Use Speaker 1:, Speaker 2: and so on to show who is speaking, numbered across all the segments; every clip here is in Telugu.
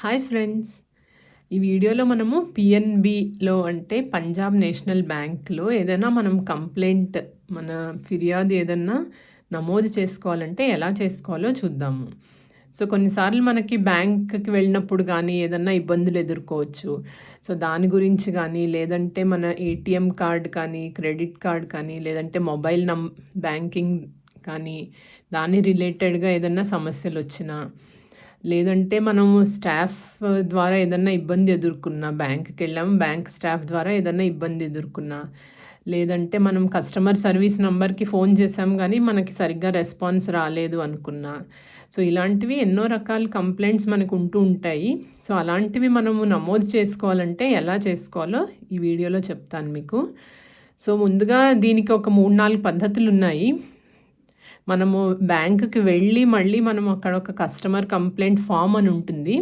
Speaker 1: Hi friends. ఈ వీడియోలో మనము పిఎన్బిలో అంటే పంజాబ్ నేషనల్ బ్యాంక్లో ఏదైనా మనం కంప్లైంట్ మన ఫిర్యాదు ఏదన్నా నమోదు చేసుకోవాలంటే ఎలా చేసుకోవాలో చూద్దాము. సో కొన్నిసార్లు మనకి బ్యాంక్కి వెళ్ళినప్పుడు కానీ ఏదన్నా ఇబ్బందులు ఎదుర్కోవచ్చు. సో దాని గురించి కానీ లేదంటే మన ఏటీఎం కార్డ్ కానీ క్రెడిట్ కార్డ్ కానీ లేదంటే మొబైల్ నం బ్యాంకింగ్ కానీ దాని రిలేటెడ్గా ఏదన్నా సమస్యలు వచ్చినా లేదంటే మనము స్టాఫ్ ద్వారా ఏదన్నా ఇబ్బంది ఎదుర్కొన్నా బ్యాంక్కి వెళ్ళాము బ్యాంక్ స్టాఫ్ ద్వారా ఏదన్నా ఇబ్బంది ఎదుర్కొన్నా లేదంటే మనం కస్టమర్ సర్వీస్ నెంబర్కి ఫోన్ చేసాం కానీ మనకి సరిగ్గా రెస్పాన్స్ రాలేదు అనుకున్నా. సో ఇలాంటివి ఎన్నో రకాల కంప్లైంట్స్ మనకు ఉంటూ ఉంటాయి. సో అలాంటివి మనము నమోదు చేసుకోవాలంటే ఎలా చేసుకోవాలో ఈ వీడియోలో చెప్తాను మీకు. సో ముందుగా దీనికి ఒక మూడు నాలుగు పద్ధతులు ఉన్నాయి మనము బ్యాంకుకి వెళ్ళి మళ్ళీ మనం అక్కడ ఒక కస్టమర్ కంప్లైంట్ ఫామ్ అని ఉంటుంది.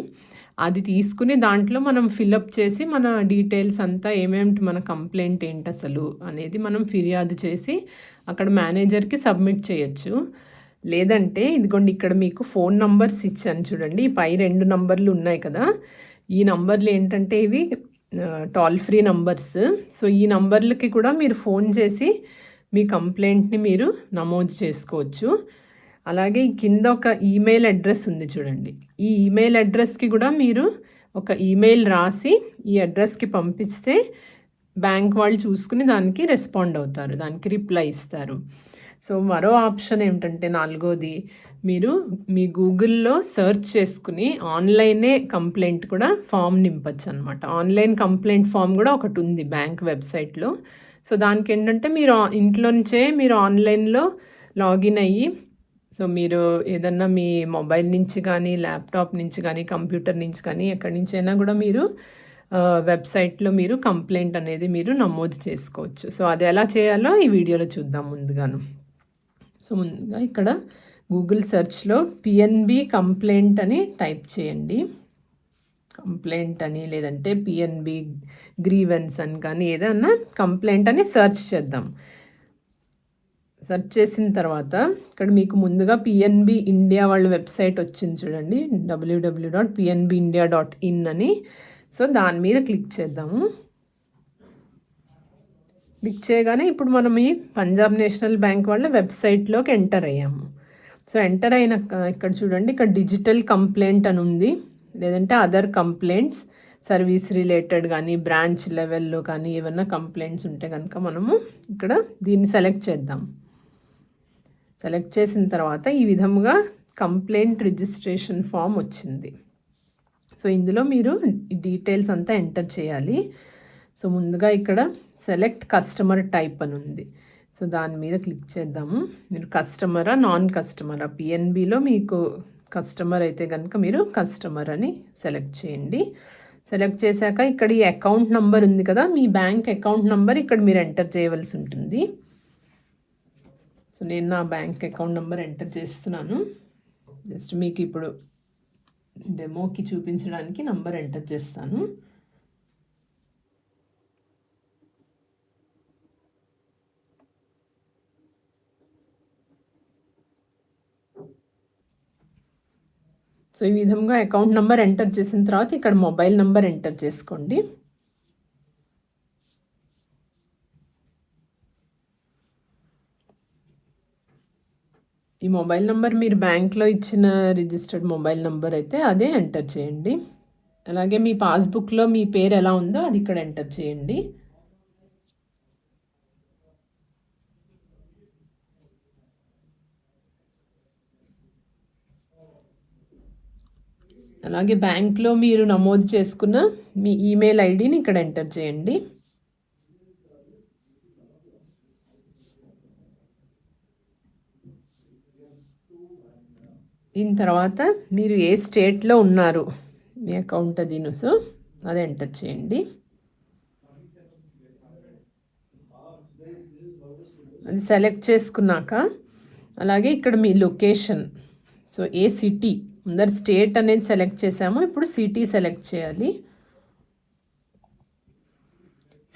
Speaker 1: అది తీసుకుని దాంట్లో మనం ఫిలప్ చేసి మన డీటెయిల్స్ అంతా ఏమేమిటి మన కంప్లైంట్ ఏంటి అసలు అనేది మనం ఫిర్యాదు చేసి అక్కడ మేనేజర్కి సబ్మిట్ చేయొచ్చు. లేదంటే ఇదిగోండి ఇక్కడ మీకు ఫోన్ నంబర్స్ ఇచ్చాను చూడండి. పై రెండు నంబర్లు ఉన్నాయి కదా. ఈ నంబర్లు ఏంటంటే ఇవి టోల్ ఫ్రీ నంబర్స్. సో ఈ నంబర్లకి కూడా మీరు ఫోన్ చేసి మీ కంప్లైంట్ని మీరు నమోదు చేసుకోవచ్చు. అలాగే కింద ఒక ఈమెయిల్ అడ్రస్ ఉంది చూడండి. ఈ ఈమెయిల్ అడ్రస్కి కూడా మీరు ఒక ఈమెయిల్ రాసి ఈ అడ్రస్కి పంపిస్తే బ్యాంక్ వాళ్ళు చూసుకుని దానికి రెస్పాండ్ అవుతారు దానికి రిప్లై ఇస్తారు. సో మరో ఆప్షన్ ఏమిటంటే నాలుగోది మీరు మీ గూగుల్లో సెర్చ్ చేసుకుని ఆన్లైనే కంప్లైంట్ కూడా ఫామ్ నింపచ్చు అనమాట ఆన్లైన్ కంప్లైంట్ ఫామ్ కూడా ఒకటి ఉంది బ్యాంక్ వెబ్సైట్లో. సో దానికి ఏంటంటే మీరు ఇంట్లో నుంచే మీరు ఆన్లైన్లో లాగిన్ అయ్యి సో మీరు ఏదన్నా మీ మొబైల్ నుంచి కానీ ల్యాప్టాప్ నుంచి కానీ కంప్యూటర్ నుంచి కానీ ఎక్కడి నుంచి అయినా కూడా మీరు వెబ్సైట్లో మీరు కంప్లైంట్ అనేది మీరు నమోదు చేసుకోవచ్చు. సో అది ఎలా చేయాలో ఈ వీడియోలో చూద్దాం ముందుగాను. సో ముందుగా ఇక్కడ గూగుల్ సెర్చ్లో పిఎన్బి కంప్లైంట్ అని టైప్ చేయండి. కంప్లైంట్ అని లేదంటే పిఎన్బి గ్రీవెన్స్ అని కానీ ఏదన్నా కంప్లైంట్ అని సెర్చ్ చేద్దాం. సెర్చ్ చేసిన తర్వాత ఇక్కడ మీకు ముందుగా పిఎన్బి ఇండియా వాళ్ళ వెబ్సైట్ వచ్చింది చూడండి WWW dot PNB India dot in అని. సో దాని మీద క్లిక్ చేద్దాము. క్లిక్ చేయగానే ఇప్పుడు మనం ఈ పంజాబ్ నేషనల్ బ్యాంక్ వాళ్ళ వెబ్సైట్లోకి ఎంటర్ అయ్యాము. సో ఎంటర్ అయిన ఇక్కడ చూడండి ఇక్కడ డిజిటల్ కంప్లైంట్ అని ఉంది. లేదంటే అదర్ కంప్లైంట్స్ సర్వీస్ రిలేటెడ్ కానీ బ్రాంచ్ లెవెల్లో కానీ ఏమన్నా కంప్లైంట్స్ ఉంటే కనుక మనము ఇక్కడ దీన్ని సెలెక్ట్ చేద్దాం. సెలెక్ట్ చేసిన తర్వాత ఈ విధముగా కంప్లైంట్ రిజిస్ట్రేషన్ ఫామ్ వచ్చింది. సో ఇందులో మీరు డీటెయిల్స్ అంతా ఎంటర్ చేయాలి. సో ముందుగా ఇక్కడ సెలెక్ట్ కస్టమర్ టైప్ అని ఉంది. సో దాని మీద క్లిక్ చేద్దాము. మీరు కస్టమరా నాన్ కస్టమరా పిఎన్బిలో మీకు కస్టమర్ అయితే కనుక మీరు కస్టమర్ అని సెలెక్ట్ చేయండి. సెలెక్ట్ చేశాక ఇక్కడ ఈ అకౌంట్ నంబర్ ఉంది కదా మీ బ్యాంక్ అకౌంట్ నంబర్ ఇక్కడ మీరు ఎంటర్ చేయవలసి ఉంటుంది. సో నేను నా బ్యాంక్ అకౌంట్ నెంబర్ ఎంటర్ చేస్తున్నాను. జస్ట్ మీకు ఇప్పుడు డెమోకి చూపించడానికి నంబర్ ఎంటర్ చేస్తాను. సో ఈ విధంగా అకౌంట్ నెంబర్ ఎంటర్ చేసిన తర్వాత ఇక్కడ మొబైల్ నెంబర్ ఎంటర్ చేసుకోండి. ఈ మొబైల్ నెంబర్ మీరు బ్యాంక్లో ఇచ్చిన రిజిస్టర్డ్ మొబైల్ నెంబర్ అయితే అదే ఎంటర్ చేయండి. అలాగే మీ పాస్బుక్లో మీ పేరు ఎలా ఉందో అది ఇక్కడ ఎంటర్ చేయండి. అలాగే బ్యాంక్లో మీరు నమోదు చేసుకున్న మీ ఈమెయిల్ ఐడిని ఇక్కడ ఎంటర్ చేయండి. దీని తర్వాత మీరు ఏ స్టేట్లో ఉన్నారు? మీ అకౌంట్ అది సో అది ఎంటర్ చేయండి. అది సెలెక్ట్ చేసుకున్నాక అలాగే ఇక్కడ మీ లొకేషన్. సో ఏ సిటీ? ముందర స్టేట్ అనేది సెలెక్ట్ చేసాము ఇప్పుడు సిటీ సెలెక్ట్ చేయాలి.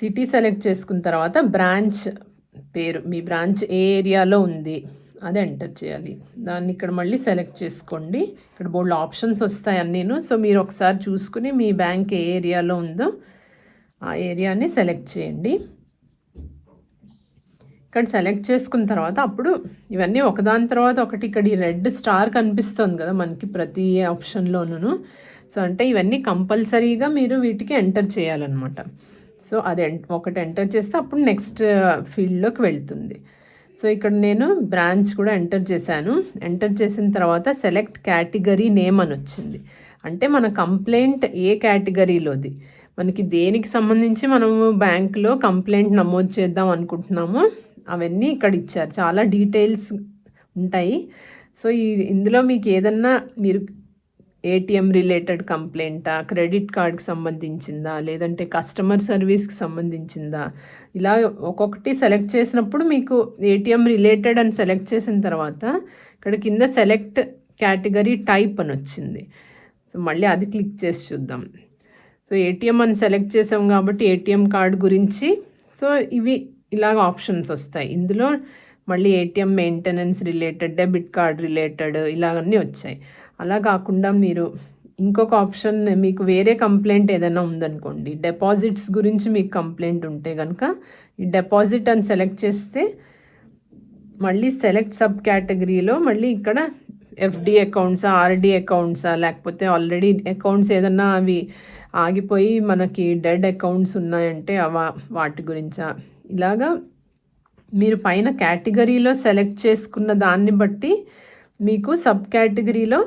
Speaker 1: సిటీ సెలెక్ట్ చేసుకున్న తర్వాత బ్రాంచ్ పేరు మీ బ్రాంచ్ ఏ ఏరియాలో ఉంది అది ఎంటర్ చేయాలి. దాన్ని ఇక్కడ మళ్ళీ సెలెక్ట్ చేసుకోండి. ఇక్కడ బోల్డ్ ఆప్షన్స్ వస్తాయి అన్నీను. సో మీరు ఒకసారి చూసుకుని మీ బ్యాంక్ ఏ ఏరియాలో ఉందో ఆ ఏరియాని సెలెక్ట్ చేయండి. ఇక్కడ సెలెక్ట్ చేసుకున్న తర్వాత అప్పుడు ఇవన్నీ ఒకదాని తర్వాత ఒకటి ఇక్కడ ఈ రెడ్ స్టార్ కనిపిస్తుంది కదా మనకి ప్రతి ఆప్షన్లోనూ సో అంటే ఇవన్నీ కంపల్సరీగా మీరు వీటికి ఎంటర్ చేయాలన్నమాట. సో అది ఒకటి ఎంటర్ చేస్తే అప్పుడు నెక్స్ట్ ఫీల్డ్లోకి uh, వెళ్తుంది. సో ఇక్కడ నేను బ్రాంచ్ కూడా ఎంటర్ చేశాను. ఎంటర్ చేసిన తర్వాత సెలెక్ట్ కేటగిరీ నేమ్ అని వచ్చింది. అంటే మన కంప్లైంట్ ఏ కేటగిరీలోది మనకి దేనికి సంబంధించి మనము బ్యాంకులో కంప్లైంట్ నమోదు చేద్దాం అనుకుంటున్నామో అవన్నీ ఇక్కడ ఇచ్చారు. చాలా డీటెయిల్స్ ఉంటాయి. సో ఈ ఇందులో మీకు ఏదన్నా మీరు ఏటీఎం రిలేటెడ్ కంప్లైంటా క్రెడిట్ కార్డ్కి సంబంధించిందా లేదంటే కస్టమర్ సర్వీస్కి సంబంధించిందా? ఇలా ఒక్కొక్కటి సెలెక్ట్ చేసినప్పుడు మీకు ఏటీఎం రిలేటెడ్ అని సెలెక్ట్ చేసిన తర్వాత ఇక్కడ కింద సెలెక్ట్ కేటగిరీ టైప్ అని వచ్చింది. సో మళ్ళీ అది క్లిక్ చేసి చూద్దాం. సో ఏటీఎం అని సెలెక్ట్ చేసాం కాబట్టి ఏటీఎం కార్డ్ గురించి. సో ఇవి ఇలాగ ఆప్షన్స్ వస్తాయి. ఇందులో మళ్ళీ ATM maintenance related debit card related ఇలాగన్నీ వచ్చాయి. అలా కాకుండా మీరు ఇంకొక ఆప్షన్ మీకు వేరే కంప్లైంట్ ఏదైనా ఉందనుకోండి. డిపాజిట్స్ గురించి మీకు కంప్లైంట్ ఉంటే కనుక ఈ డిపాజిట్ అని సెలెక్ట్ చేస్తే మళ్ళీ సెలెక్ట్ సబ్ కేటగిరీలో మళ్ళీ ఇక్కడ ఎఫ్డి అకౌంట్సా ఆర్డి అకౌంట్సా లేకపోతే ఆల్రెడీ అకౌంట్స్ ఏదన్నా అవి ఆగిపోయి మనకి డెడ్ అకౌంట్స్ ఉన్నాయంటే అవ వాటి గురించా ఇలాగా మీరు పైన కేటగిరీలో సెలెక్ట్ చేసుకున్న దాన్ని బట్టి మీకు సబ్ కేటగిరీలో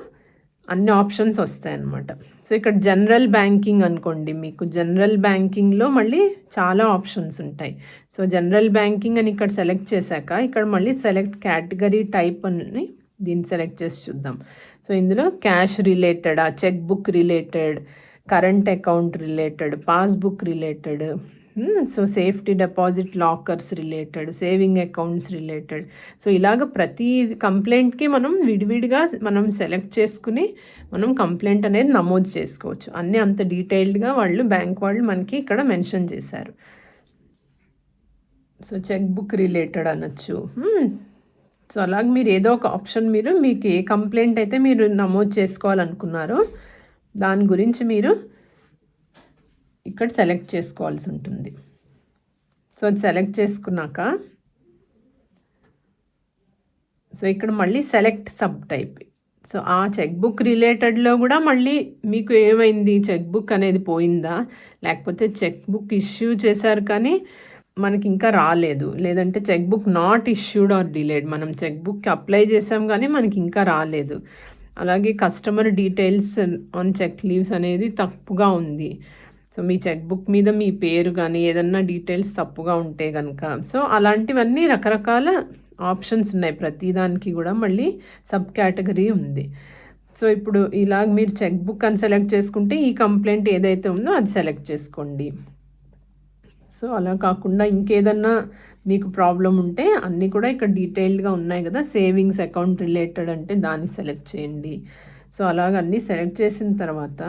Speaker 1: అన్ని ఆప్షన్స్ వస్తాయన్నమాట. సో ఇక్కడ జనరల్ బ్యాంకింగ్ అనుకోండి మీకు. జనరల్ బ్యాంకింగ్లో మళ్ళీ చాలా ఆప్షన్స్ ఉంటాయి. సో జనరల్ బ్యాంకింగ్ అని ఇక్కడ సెలెక్ట్ చేశాక ఇక్కడ మళ్ళీ సెలెక్ట్ కేటగిరీ టైప్ అని దీన్ని సెలెక్ట్ చేసి చూద్దాం. సో ఇందులో cash రిలేటెడా check book related current account related passbook related so safety deposit lockers related saving accounts related so ఇలాగ ప్రతి కంప్లైంట్కి మనం విడివిడిగా మనం సెలెక్ట్ చేసుకుని మనం కంప్లైంట్ అనేది నమోదు చేసుకోవచ్చు. అన్నీ అంత డీటెయిల్డ్గా వాళ్ళు బ్యాంక్ వాళ్ళు మనకి ఇక్కడ మెన్షన్ చేశారు. సో చెక్ బుక్ రిలేటెడ్ అనొచ్చు hmm. సో అలాగే మీరు ఏదో ఒక ఆప్షన్ మీరు మీకు ఏ కంప్లైంట్ అయితే మీరు నమోదు చేసుకోవాలనుకున్నారో దాని గురించి మీరు ఇక్కడ సెలెక్ట్ చేసుకోవాల్సి ఉంటుంది. సో అది సెలెక్ట్ చేసుకున్నాక సో ఇక్కడ మళ్ళీ సెలెక్ట్ సబ్ టైప్. సో ఆ చెక్ బుక్ రిలేటెడ్లో కూడా మళ్ళీ మీకు ఏమైంది? చెక్ బుక్ అనేది పోయిందా? లేకపోతే చెక్ బుక్ ఇష్యూ చేశారు కానీ మనకి ఇంకా రాలేదు. లేదంటే check book not issued or delayed. మనం చెక్ బుక్ అప్లై చేసాం కానీ మనకి ఇంకా రాలేదు. అలాగే customer details on check leaves అనేది తప్పుగా ఉంది. సో మీ చెక్ బుక్ మీద మీ పేరు కానీ ఏదన్నా డీటెయిల్స్ తప్పుగా ఉంటే కనుక సో అలాంటివన్నీ రకరకాల ఆప్షన్స్ ఉన్నాయి. ప్రతిదానికి కూడా మళ్ళీ సబ్ కేటగిరీ ఉంది. సో ఇప్పుడు ఇలాగ మీరు చెక్ బుక్ అని సెలెక్ట్ చేసుకుంటే ఈ కంప్లైంట్ ఏదైతే ఉందో అది సెలెక్ట్ చేసుకోండి. సో అలా కాకుండా ఇంకేదన్నా మీకు ప్రాబ్లం ఉంటే అన్నీ కూడా ఇక్కడ డీటెయిల్డ్గా ఉన్నాయి కదా. సేవింగ్స్ అకౌంట్ రిలేటెడ్ అంటే దాన్ని సెలెక్ట్ చేయండి. సో అలాగ అన్నీ సెలెక్ట్ చేసిన తర్వాత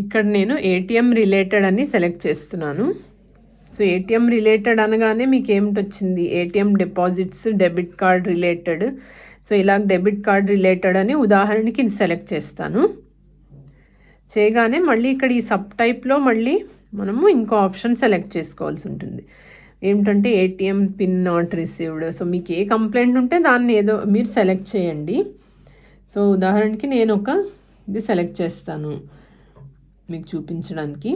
Speaker 1: ఇక్కడ నేను ఏటీఎం రిలేటెడ్ అని సెలెక్ట్ చేస్తున్నాను. సో ఏటీఎం రిలేటెడ్ అనగానే మీకు ఏమిటి వచ్చింది ATM deposits debit card related so ఇలా డెబిట్ కార్డ్ రిలేటెడ్ అని ఉదాహరణకి ఇది సెలెక్ట్ చేస్తాను. చేయగానే మళ్ళీ ఇక్కడ ఈ సబ్ టైప్లో మళ్ళీ మనము ఇంకో ఆప్షన్ సెలెక్ట్ చేసుకోవాల్సి ఉంటుంది. ఏమిటంటే ATM pin not received so మీకు ఏ కంప్లైంట్ ఉంటే దాన్ని ఏదో మీరు సెలెక్ట్ చేయండి. సో ఉదాహరణకి నేను ఒక ఇది సెలెక్ట్ చేస్తాను. మీకు చూపించడానికి.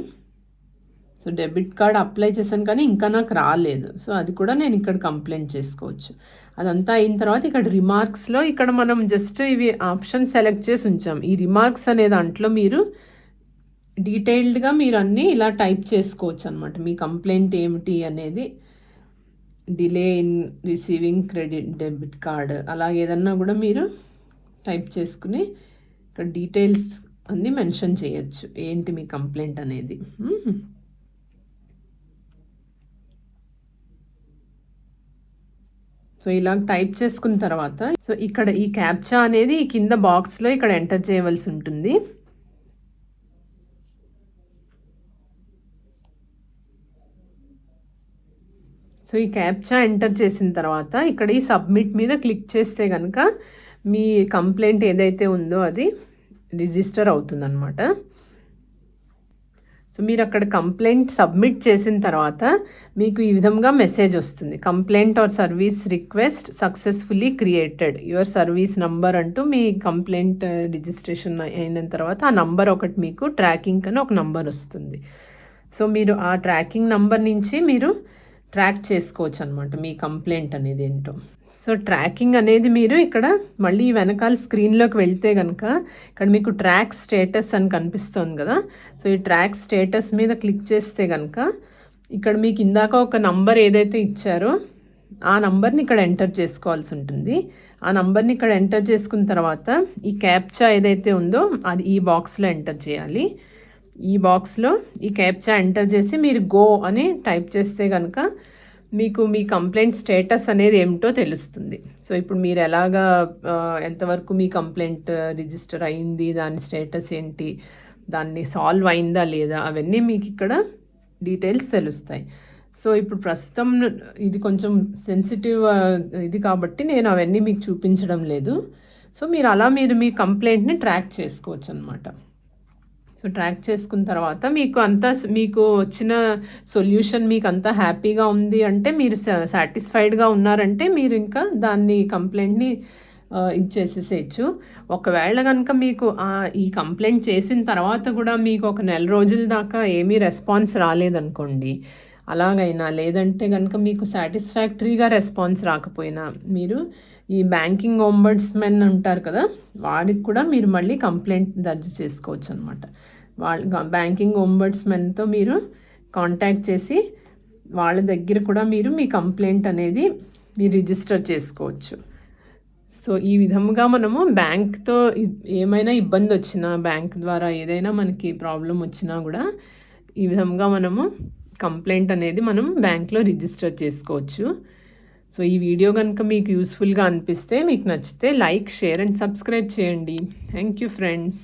Speaker 1: సో డెబిట్ కార్డ్ అప్లై చేశాను కానీ ఇంకా నాకు రాలేదు. సో అది కూడా నేను ఇక్కడ కంప్లైంట్ చేసుకోవచ్చు. అదంతా అయిన తర్వాత ఇక్కడ రిమార్క్స్లో ఇక్కడ మనం జస్ట్ ఇవి ఆప్షన్ సెలెక్ట్ చేసి ఉంచాం. ఈ రిమార్క్స్ అనే దాంట్లో మీరు డీటెయిల్డ్గా మీరు అన్నీ ఇలా టైప్ చేసుకోవచ్చు అనమాట మీ కంప్లైంట్ ఏమిటి అనేది. Delay in receiving credit debit card. అలా ఏదన్నా కూడా మీరు టైప్ చేసుకుని ఇక్కడ డీటెయిల్స్ అన్నీ మెన్షన్ చేయొచ్చు. ఏంటి మీ కంప్లైంట్ అనేది? సో ఇలా టైప్ చేసుకున్న తర్వాత సో ఇక్కడ ఈ క్యాప్చా అనేది కింద బాక్స్లో ఇక్కడ ఎంటర్ చేయవలసి ఉంటుంది. సో ఈ క్యాప్చా ఎంటర్ చేసిన తర్వాత ఇక్కడ ఈ సబ్మిట్ మీద క్లిక్ చేస్తే కనుక మీ కంప్లైంట్ ఏదైతే ఉందో అది రిజిస్టర్ అవుతుందన్నమాట. సో మీరు అక్కడ కంప్లైంట్ సబ్మిట్ చేసిన తర్వాత మీకు ఈ విధంగా మెసేజ్ వస్తుంది. Complaint or service request successfully created. Your service number అంటూ మీ కంప్లైంట్ రిజిస్ట్రేషన్ అయిన తర్వాత ఆ నంబర్ ఒకటి మీకు ట్రాకింగ్ అని ఒక నంబర్ వస్తుంది. సో మీరు ఆ ట్రాకింగ్ నంబర్ నుంచి మీరు ట్రాక్ చేసుకోవచ్చు అనమాట మీ కంప్లైంట్ అనేది ఏంటో. సో ట్రాకింగ్ అనేది మీరు ఇక్కడ మళ్ళీ వెనకాల స్క్రీన్లోకి వెళ్తే కనుక ఇక్కడ మీకు ట్రాక్ స్టేటస్ అని కనిపిస్తుంది కదా. సో ఈ ట్రాక్ స్టేటస్ మీద క్లిక్ చేస్తే కనుక ఇక్కడ మీకు ఇందాక ఒక నంబర్ ఏదైతే ఇచ్చారో ఆ నంబర్ని ఇక్కడ ఎంటర్ చేసుకోవాల్సి ఉంటుంది. ఆ నంబర్ని ఇక్కడ ఎంటర్ చేసుకున్న తర్వాత ఈ క్యాప్చా ఏదైతే ఉందో అది ఈ బాక్స్లో ఎంటర్ చేయాలి. ఈ బాక్స్లో ఈ క్యాప్చా ఎంటర్ చేసి మీరు గో అని టైప్ చేస్తే కనుక మీకు మీ కంప్లైంట్ స్టేటస్ అనేది ఏమిటో తెలుస్తుంది. సో ఇప్పుడు మీరు ఎలాగా ఎంతవరకు మీ కంప్లైంట్ రిజిస్టర్ అయింది దాని స్టేటస్ ఏంటి దాన్ని సాల్వ్ అయిందా లేదా అవన్నీ మీకు ఇక్కడ డీటెయిల్స్ తెలుస్తాయి. సో ఇప్పుడు ప్రస్తుతం ఇది కొంచెం సెన్సిటివ్ ఇది కాబట్టి నేను అవన్నీ మీకు చూపించడం లేదు. సో మీరు అలా మీరు మీ కంప్లైంట్ని ట్రాక్ చేసుకోవచ్చు అనమాట సో ట్రాక్ చేసుకున్న తర్వాత మీకు అంతా మీకు వచ్చిన సొల్యూషన్ మీకు అంతా హ్యాపీగా ఉంది అంటే మీరు సాటిస్ఫైడ్గా ఉన్నారంటే మీరు ఇంకా దాన్ని కంప్లైంట్ని ఇది చేసేసేయచ్చు. ఒకవేళ కనుక మీకు ఈ కంప్లైంట్ చేసిన తర్వాత కూడా మీకు ఒక నెల రోజుల దాకా ఏమీ రెస్పాన్స్ రాలేదనుకోండి అలాగైనా లేదంటే కనుక మీకు సాటిస్ఫాక్టరీగా రెస్పాన్స్ రాకపోయినా మీరు ఈ బ్యాంకింగ్ ఓంబర్డ్స్మెన్ ఉంటారు కదా వారికి కూడా మీరు మళ్ళీ కంప్లైంట్ దర్జు చేసుకోవచ్చు అనమాట వాళ్ళ బ్యాంకింగ్ ఓంబర్డ్స్మెన్తో మీరు కాంటాక్ట్ చేసి వాళ్ళ దగ్గర కూడా మీరు మీ కంప్లైంట్ అనేది మీరు రిజిస్టర్ చేసుకోవచ్చు. సో ఈ విధముగా మనము బ్యాంక్తో ఏమైనా ఇబ్బంది వచ్చినా బ్యాంక్ ద్వారా ఏదైనా మనకి ప్రాబ్లం వచ్చినా కూడా ఈ విధంగా మనము కంప్లైంట్ అనేది మనం బ్యాంక్లో రిజిస్టర్ చేసుకోవచ్చు. సో ఈ వీడియో కనుక మీకు యూస్ఫుల్గా అనిపిస్తే మీకు నచ్చితే లైక్ షేర్ అండ్ సబ్స్క్రైబ్ చేయండి. Thank you friends.